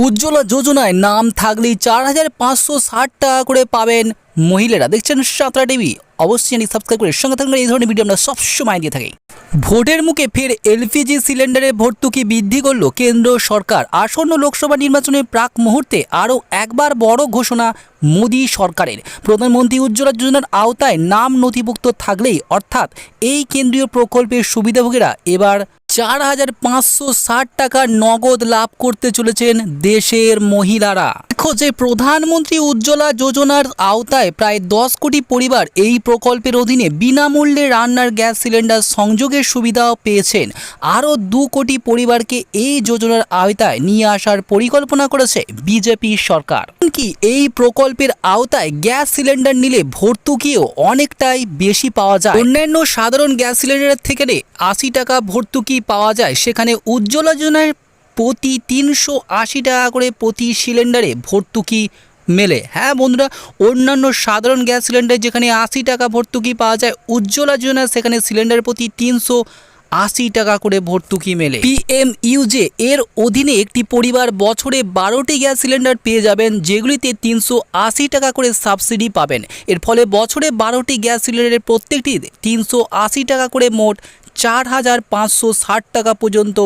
উজ্জ্বলা যোজনায় নাম থাকলেই চার হাজার পাঁচশো ষাট টাকা করে পাবেন মহিলারা। দেখছেন সাঁতরা টিভি। অবশ্যই সাবস্ক্রাইব করে সঙ্গে থাকবেন এই ধরনের ভিডিও আমরা সবসময় দিয়ে থাকি। ভোটের মুখে ফের এলপিজি সিলিন্ডারে ভর্তুকি বৃদ্ধি করল কেন্দ্র সরকার। আসন্ন লোকসভা নির্বাচনের প্রাক মুহূর্তে আরও একবার বড় ঘোষণা মোদি সরকারের। প্রধানমন্ত্রী উজ্জ্বলা যোজনার আওতায় নাম নথিভুক্ত থাকলেই অর্থাৎ এই কেন্দ্রীয় প্রকল্পের সুবিধাভোগীরা এবার চার হাজার পাঁচশো ষাট টাকার নগদ লাভ করতে চলেছেন দেশের মহিলারা। দেখো যে প্রধানমন্ত্রী উজ্জ্বলা যোজনার আওতায় প্রায় দশ কোটি পরিবার এই প্রকল্পের অধীনে বিনামূল্যে রান্নার গ্যাস সিলিন্ডার সংযোগের সুবিধাও পেয়েছেন। আরও দু কোটি পরিবারকে এই যোজনার আওতায় নিয়ে আসার পরিকল্পনা করেছে বিজেপি সরকার। কি এই প্রকল্পের আওতায় গ্যাস সিলিন্ডার নিলে ভর্তুকিও অনেকটাই বেশি পাওয়া যায়। অন্যান্য সাধারণ গ্যাস সিলিন্ডারের থেকে আশি টাকা ভর্তুকি পাওয়া যায়। সেখানে উজ্জ্বলা যোজনার প্রতি তিনশো আশি টাকা করে প্রতি সিলিন্ডারে ভর্তুকি মেলে। হ্যাঁ বন্ধুরা, অন্যান্য সাধারণ গ্যাস সিলিন্ডার যেখানে আশি টাকা ভর্তুকি পাওয়া যায়, উজ্জ্বলা যোজনা সেখানে সিলিন্ডার প্রতি তিনশো আশি টাকা করে ভর্তুকি মেলে। পিএম ইউজে এর অধীনে একটি পরিবার বছরে বারোটি গ্যাস সিলিন্ডার পেয়ে যাবেন, যেগুলিতে তিনশো আশি টাকা করে সাবসিডি পাবেন। এর ফলে বছরে বারোটি গ্যাস সিলিন্ডারের প্রত্যেকটি তিনশো আশি টাকা করে মোট চার হাজার পাঁচশো ষাট টাকা পর্যন্ত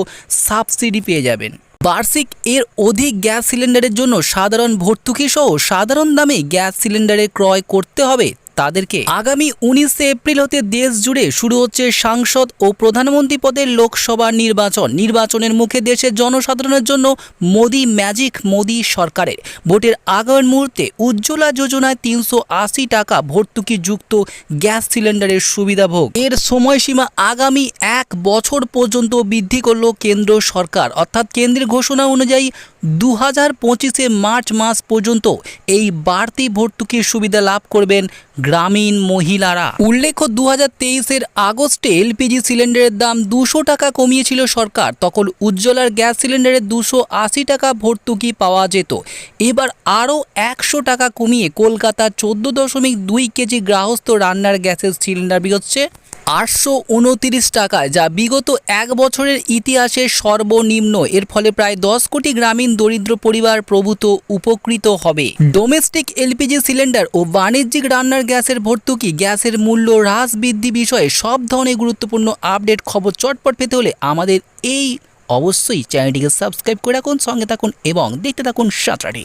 সাবসিডি পেয়ে যাবেন। বার্ষিক এর অধিক গ্যাস সিলিন্ডারের জন্য সাধারণ ভর্তুকি সহ সাধারণ দামে গ্যাস সিলিন্ডারে ক্রয় করতে হবে। তাদেরকে আগামী উনিশে এপ্রিল হতে দেশ জুড়ে শুরু হচ্ছে সাংসদ ও প্রধানমন্ত্রী পদের লোকসভা নির্বাচন। নির্বাচনের মুখে দেশের জনসাধারণের জন্য মোদি ম্যাজিক মোদি সরকারের। ভোটের আগামী মুহূর্তে উজ্জ্বলা যোজনায় তিনশো আশি টাকা ভর্তুকি যুক্ত গ্যাস সিলিন্ডারের সুবিধা ভোগ। এর সময়সীমা আগামী এক বছর পর্যন্ত বৃদ্ধি করল কেন্দ্র সরকার। অর্থাৎ কেন্দ্রের ঘোষণা অনুযায়ী দু হাজার পঁচিশে মার্চ মাস পর্যন্ত এই বাড়তি ভর্তুকির সুবিধা লাভ করবেন গ্রামীণ মহিলারা। উল্লেখ্য দু হাজার তেইশের আগস্টে এলপিজি সিলিন্ডারের দাম দুশো টাকা কমিয়েছিল সরকার। তখন উজ্জ্বলার গ্যাস সিলিন্ডারে দুশো আশি টাকা ভর্তুকি পাওয়া যেত। এবার আরও একশো টাকা কমিয়ে কলকাতা চোদ্দ দশমিক দুই কেজি গ্রাহস্থ রান্নার গ্যাসের সিলিন্ডার বিকোচ্ছে আটশো উনতিরিশ টাকায়, যা বিগত এক বছরের ইতিহাসে সর্বনিম্ন। এর ফলে প্রায় দশ কোটি গ্রামীণ দরিদ্র পরিবার প্রভূত উপকৃত হবে। ডোমেস্টিক এলপিজি সিলিন্ডার ও বাণিজ্যিক রান্নার গ্যাসের ভর্তুকি, গ্যাসের মূল্য হ্রাস বৃদ্ধি বিষয়ে সব ধরনের গুরুত্বপূর্ণ আপডেট খবর চটপট পেতে হলে আমাদের এই অবশ্যই চ্যানেলটিকে সাবস্ক্রাইব করে রাখুন, সঙ্গে থাকুন এবং দেখতে থাকুন সাঁতরাটি